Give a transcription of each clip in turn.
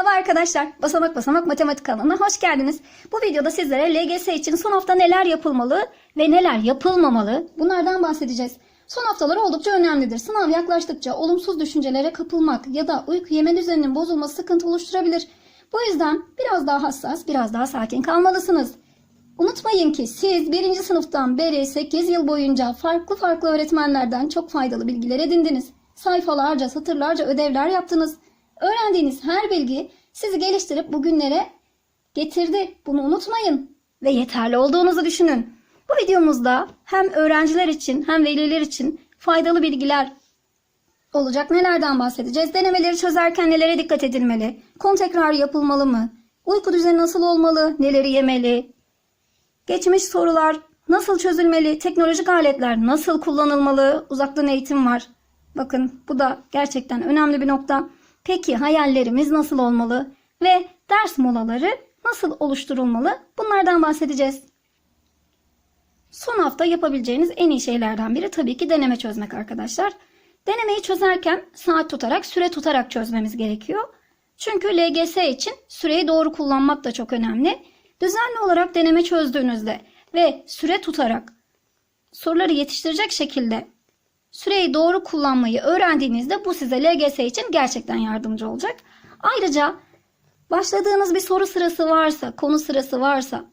Merhaba arkadaşlar. Basamak basamak matematik kanalına hoş geldiniz. Bu videoda sizlere LGS için son hafta neler yapılmalı ve neler yapılmamalı bunlardan bahsedeceğiz. Son haftalar oldukça önemlidir. Sınav yaklaştıkça olumsuz düşüncelere kapılmak ya da uyku yeme düzeninin bozulması sıkıntı oluşturabilir. Bu yüzden biraz daha hassas, biraz daha sakin kalmalısınız. Unutmayın ki siz birinci sınıftan beri 8 yıl boyunca farklı farklı öğretmenlerden çok faydalı bilgiler edindiniz. Sayfalarca, satırlarca ödevler yaptınız. Öğrendiğiniz her bilgi sizi geliştirip bugünlere getirdi. Bunu unutmayın ve yeterli olduğunuzu düşünün. Bu videomuzda hem öğrenciler için hem veliler için faydalı bilgiler olacak. Nelerden bahsedeceğiz? Denemeleri çözerken nelere dikkat edilmeli? Konu tekrarı yapılmalı mı? Uyku düzeni nasıl olmalı? Neleri yemeli? Geçmiş sorular nasıl çözülmeli? Teknolojik aletler nasıl kullanılmalı? Uzaktan eğitim var. Bakın bu da gerçekten önemli bir nokta. Peki hayallerimiz nasıl olmalı? Ve ders molaları nasıl oluşturulmalı? Bunlardan bahsedeceğiz. Son hafta yapabileceğiniz en iyi şeylerden biri tabii ki deneme çözmek arkadaşlar. Denemeyi çözerken saat tutarak, süre tutarak çözmemiz gerekiyor. Çünkü LGS için süreyi doğru kullanmak da çok önemli. Düzenli olarak deneme çözdüğünüzde ve süre tutarak soruları yetiştirecek şekilde süreyi doğru kullanmayı öğrendiğinizde bu size LGS için gerçekten yardımcı olacak. Ayrıca başladığınız bir soru sırası varsa, konu sırası varsa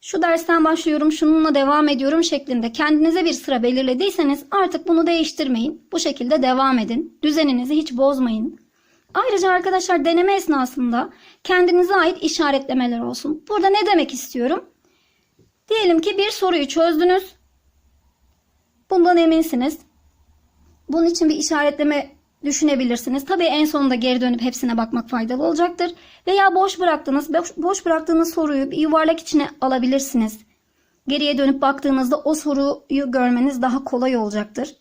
şu dersten başlıyorum, şununla devam ediyorum şeklinde kendinize bir sıra belirlediyseniz artık bunu değiştirmeyin. Bu şekilde devam edin. Düzeninizi hiç bozmayın. Ayrıca arkadaşlar deneme esnasında kendinize ait işaretlemeler olsun. Burada ne demek istiyorum? Diyelim ki bir soruyu çözdünüz. Bundan eminsiniz. Bunun için bir işaretleme düşünebilirsiniz. Tabii en sonunda geri dönüp hepsine bakmak faydalı olacaktır. Veya boş bıraktığınız, boş, boş bıraktığınız soruyu bir yuvarlak içine alabilirsiniz. Geriye dönüp baktığınızda o soruyu görmeniz daha kolay olacaktır.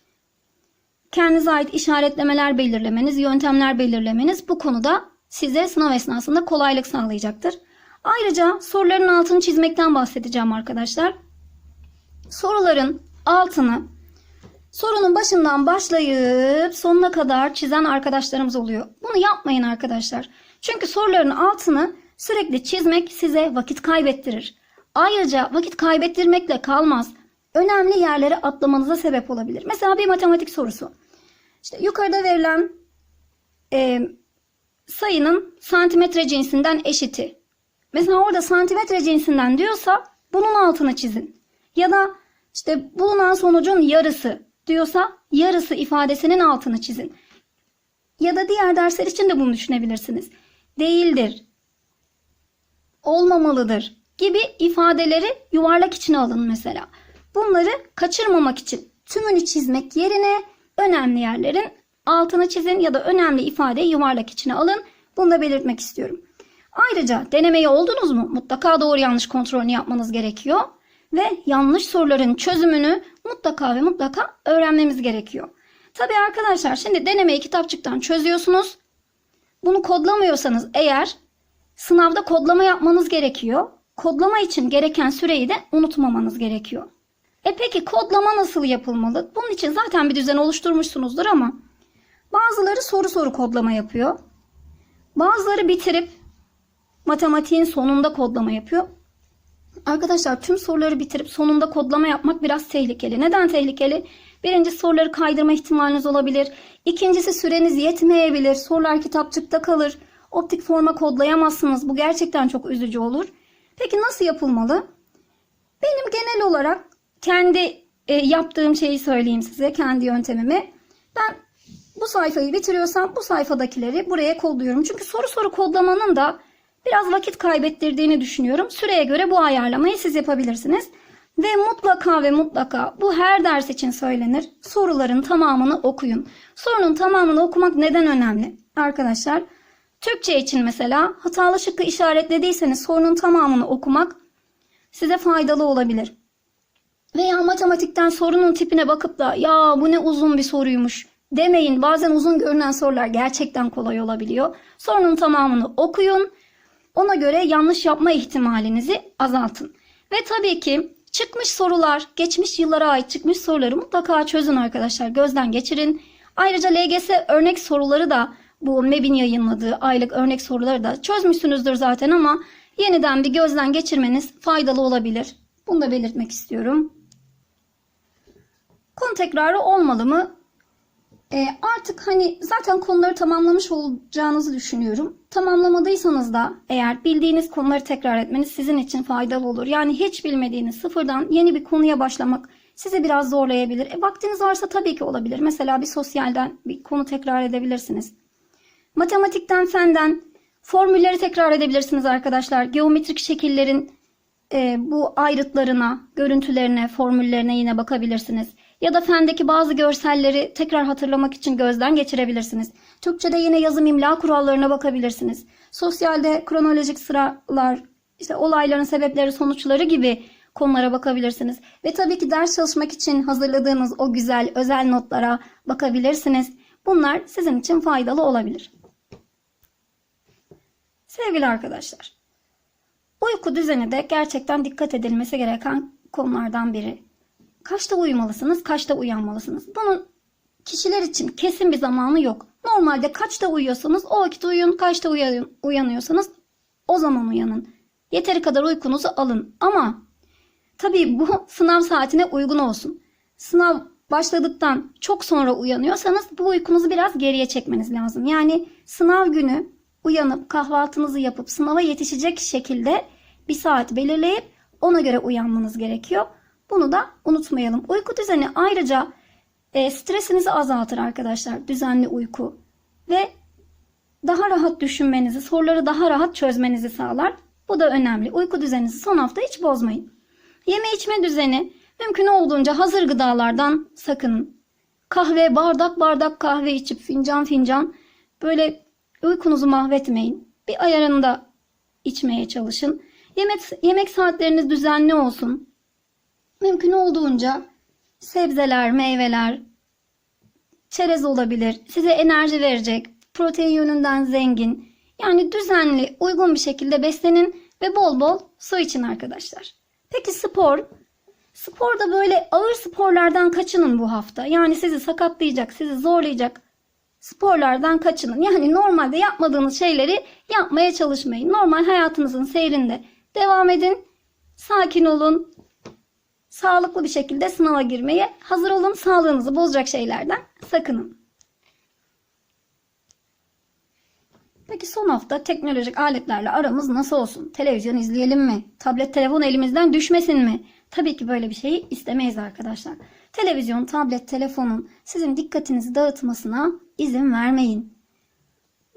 Kendinize ait işaretlemeler belirlemeniz, yöntemler belirlemeniz bu konuda size sınav esnasında kolaylık sağlayacaktır. Ayrıca soruların altını çizmekten bahsedeceğim arkadaşlar. Soruların altını sorunun başından başlayıp sonuna kadar çizen arkadaşlarımız oluyor. Bunu yapmayın arkadaşlar. Çünkü soruların altını sürekli çizmek size vakit kaybettirir. Ayrıca vakit kaybettirmekle kalmaz. Önemli yerlere atlamanıza sebep olabilir. Mesela bir matematik sorusu. İşte yukarıda verilen e, sayının santimetre cinsinden eşiti. Mesela orada santimetre cinsinden diyorsa bunun altını çizin. Ya da işte bulunan sonucun yarısı diyorsa yarısı ifadesinin altını çizin. Ya da diğer dersler için de bunu düşünebilirsiniz. Değildir, olmamalıdır gibi ifadeleri yuvarlak içine alın mesela. Bunları kaçırmamak için tümünü çizmek yerine önemli yerlerin altını çizin ya da önemli ifadeyi yuvarlak içine alın. Bunu da belirtmek istiyorum. Ayrıca denemeyi oldunuz mu? Mutlaka doğru yanlış kontrolünü yapmanız gerekiyor. Ve yanlış soruların çözümünü mutlaka ve mutlaka öğrenmemiz gerekiyor. Tabii arkadaşlar şimdi denemeyi kitapçıktan çözüyorsunuz. Bunu kodlamıyorsanız eğer sınavda kodlama yapmanız gerekiyor. Kodlama için gereken süreyi de unutmamanız gerekiyor. E peki kodlama nasıl yapılmalı? Bunun için zaten bir düzen oluşturmuşsunuzdur ama bazıları soru soru kodlama yapıyor. Bazıları bitirip matematiğin sonunda kodlama yapıyor. Arkadaşlar tüm soruları bitirip sonunda kodlama yapmak biraz tehlikeli. Neden tehlikeli? Birinci soruları kaydırma ihtimaliniz olabilir. İkincisi süreniz yetmeyebilir. Sorular kitapçıkta kalır. Optik forma kodlayamazsınız. Bu gerçekten çok üzücü olur. Peki nasıl yapılmalı? Benim genel olarak kendi e, yaptığım şeyi söyleyeyim size. Kendi yöntemimi. Ben bu sayfayı bitiriyorsam bu sayfadakileri buraya kodluyorum. Çünkü soru soru kodlamanın da biraz vakit kaybettirdiğini düşünüyorum. Süreye göre bu ayarlamayı siz yapabilirsiniz. Ve mutlaka ve mutlaka bu her ders için söylenir. Soruların tamamını okuyun. Sorunun tamamını okumak neden önemli? Arkadaşlar Türkçe için mesela hatalı şıkkı işaretlediyseniz sorunun tamamını okumak size faydalı olabilir. Veya matematikten sorunun tipine bakıp da ya bu ne uzun bir soruymuş demeyin. Bazen uzun görünen sorular gerçekten kolay olabiliyor. Sorunun tamamını okuyun. Ona göre yanlış yapma ihtimalinizi azaltın. Ve tabii ki çıkmış sorular, geçmiş yıllara ait çıkmış soruları mutlaka çözün arkadaşlar. Gözden geçirin. Ayrıca LGS örnek soruları da bu MEB'in yayınladığı aylık örnek soruları da çözmüşsünüzdür zaten ama yeniden bir gözden geçirmeniz faydalı olabilir. Bunu da belirtmek istiyorum. Konu tekrarı olmalı mı? E, artık hani zaten konuları tamamlamış olacağınızı düşünüyorum. Tamamlamadıysanız da eğer bildiğiniz konuları tekrar etmeniz sizin için faydalı olur. Yani hiç bilmediğiniz sıfırdan yeni bir konuya başlamak sizi biraz zorlayabilir. E, vaktiniz varsa tabii ki olabilir. Mesela bir sosyalden bir konu tekrar edebilirsiniz. Matematikten, fenden formülleri tekrar edebilirsiniz arkadaşlar. Geometrik şekillerin e, bu ayrıtlarına, görüntülerine, formüllerine yine bakabilirsiniz. Ya da fendeki bazı görselleri tekrar hatırlamak için gözden geçirebilirsiniz. Türkçe'de yine yazım imla kurallarına bakabilirsiniz. Sosyalde kronolojik sıralar, işte olayların sebepleri, sonuçları gibi konulara bakabilirsiniz. Ve tabii ki ders çalışmak için hazırladığınız o güzel özel notlara bakabilirsiniz. Bunlar sizin için faydalı olabilir. Sevgili arkadaşlar, uyku düzeni de gerçekten dikkat edilmesi gereken konulardan biri. Kaçta uyumalısınız, kaçta uyanmalısınız? Bunun kişiler için kesin bir zamanı yok. Normalde kaçta uyuyorsanız o vakit uyuyun, kaçta uyan- uyanıyorsanız o zaman uyanın. Yeteri kadar uykunuzu alın. Ama tabii bu sınav saatine uygun olsun. Sınav başladıktan çok sonra uyanıyorsanız bu uykunuzu biraz geriye çekmeniz lazım. Yani sınav günü uyanıp kahvaltınızı yapıp sınava yetişecek şekilde bir saat belirleyip ona göre uyanmanız gerekiyor. Bunu da unutmayalım. Uyku düzeni ayrıca e, stresinizi azaltır arkadaşlar. Düzenli uyku ve daha rahat düşünmenizi, soruları daha rahat çözmenizi sağlar. Bu da önemli. Uyku düzeninizi son hafta hiç bozmayın. Yeme içme düzeni mümkün olduğunca hazır gıdalardan sakının. Kahve, bardak bardak kahve içip fincan fincan böyle uykunuzu mahvetmeyin. Bir ayarında içmeye çalışın. Yemek, yemek saatleriniz düzenli olsun. Mümkün olduğunca sebzeler, meyveler, çerez olabilir. Size enerji verecek, protein yönünden zengin. Yani düzenli, uygun bir şekilde beslenin ve bol bol su için arkadaşlar. Peki spor? Sporda böyle ağır sporlardan kaçının bu hafta. Yani sizi sakatlayacak, sizi zorlayacak sporlardan kaçının. Yani normalde yapmadığınız şeyleri yapmaya çalışmayın. Normal hayatınızın seyrinde devam edin. Sakin olun. Sağlıklı bir şekilde sınava girmeye hazır olun. Sağlığınızı bozacak şeylerden sakının. Peki son hafta teknolojik aletlerle aramız nasıl olsun? Televizyon izleyelim mi? Tablet telefon elimizden düşmesin mi? Tabii ki böyle bir şeyi istemeyiz arkadaşlar. Televizyon, tablet, telefonun sizin dikkatinizi dağıtmasına izin vermeyin.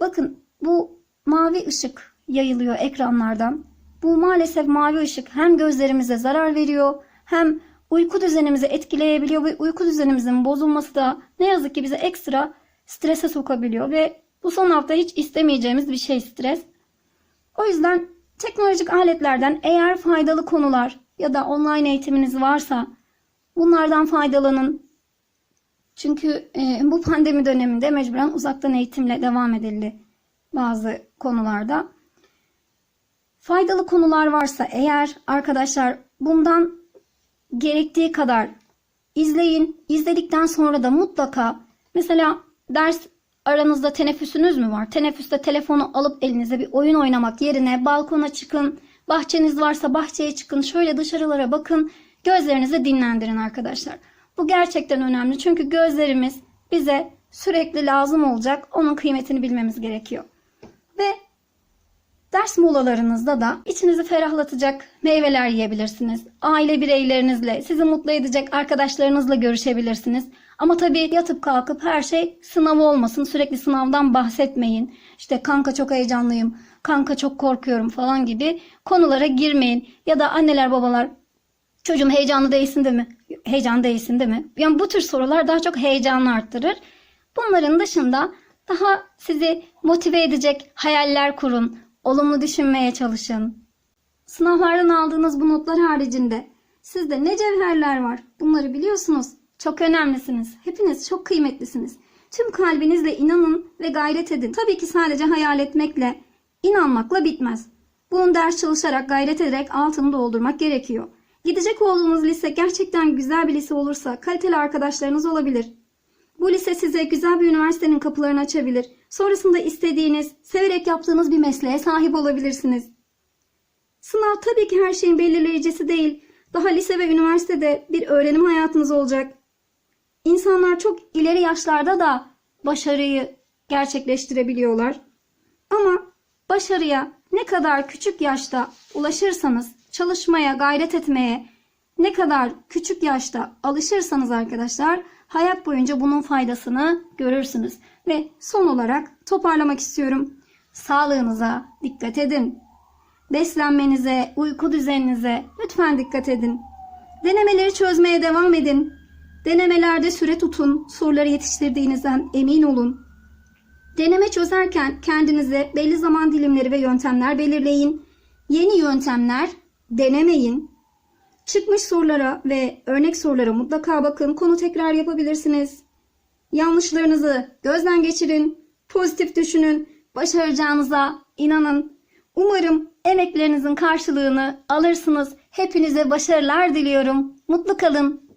Bakın bu mavi ışık yayılıyor ekranlardan. Bu maalesef mavi ışık hem gözlerimize zarar veriyor hem uyku düzenimizi etkileyebiliyor ve uyku düzenimizin bozulması da ne yazık ki bize ekstra strese sokabiliyor ve bu son hafta hiç istemeyeceğimiz bir şey stres. O yüzden teknolojik aletlerden eğer faydalı konular ya da online eğitiminiz varsa bunlardan faydalanın. Çünkü e, bu pandemi döneminde mecburen uzaktan eğitimle devam edildi bazı konularda. Faydalı konular varsa eğer arkadaşlar bundan gerektiği kadar izleyin. İzledikten sonra da mutlaka mesela ders aranızda teneffüsünüz mü var? Teneffüste telefonu alıp elinize bir oyun oynamak yerine balkona çıkın. Bahçeniz varsa bahçeye çıkın. Şöyle dışarılara bakın. Gözlerinizi dinlendirin arkadaşlar. Bu gerçekten önemli. Çünkü gözlerimiz bize sürekli lazım olacak. Onun kıymetini bilmemiz gerekiyor. Ve Ders molalarınızda da içinizi ferahlatacak meyveler yiyebilirsiniz. Aile bireylerinizle, sizi mutlu edecek arkadaşlarınızla görüşebilirsiniz. Ama tabii yatıp kalkıp her şey sınav olmasın. Sürekli sınavdan bahsetmeyin. İşte kanka çok heyecanlıyım, kanka çok korkuyorum falan gibi konulara girmeyin. Ya da anneler babalar çocuğum heyecanlı değilsin değil mi? Heyecan değilsin değil mi? Yani bu tür sorular daha çok heyecanı arttırır. Bunların dışında daha sizi motive edecek hayaller kurun. Olumlu düşünmeye çalışın. Sınavlardan aldığınız bu notlar haricinde sizde ne cevherler var? Bunları biliyorsunuz. Çok önemlisiniz. Hepiniz çok kıymetlisiniz. Tüm kalbinizle inanın ve gayret edin. Tabii ki sadece hayal etmekle, inanmakla bitmez. Bunun ders çalışarak, gayret ederek altını doldurmak gerekiyor. Gidecek olduğunuz lise gerçekten güzel bir lise olursa kaliteli arkadaşlarınız olabilir. Bu lise size güzel bir üniversitenin kapılarını açabilir. Sonrasında istediğiniz, severek yaptığınız bir mesleğe sahip olabilirsiniz. Sınav tabii ki her şeyin belirleyicisi değil. Daha lise ve üniversitede bir öğrenim hayatınız olacak. İnsanlar çok ileri yaşlarda da başarıyı gerçekleştirebiliyorlar. Ama başarıya ne kadar küçük yaşta ulaşırsanız, çalışmaya, gayret etmeye ne kadar küçük yaşta alışırsanız arkadaşlar hayat boyunca bunun faydasını görürsünüz. Ve son olarak toparlamak istiyorum. Sağlığınıza dikkat edin. Beslenmenize, uyku düzeninize lütfen dikkat edin. Denemeleri çözmeye devam edin. Denemelerde süre tutun. Soruları yetiştirdiğinizden emin olun. Deneme çözerken kendinize belli zaman dilimleri ve yöntemler belirleyin. Yeni yöntemler denemeyin. Çıkmış sorulara ve örnek sorulara mutlaka bakın. Konu tekrar yapabilirsiniz. Yanlışlarınızı gözden geçirin. Pozitif düşünün. Başaracağınıza inanın. Umarım emeklerinizin karşılığını alırsınız. Hepinize başarılar diliyorum. Mutlu kalın.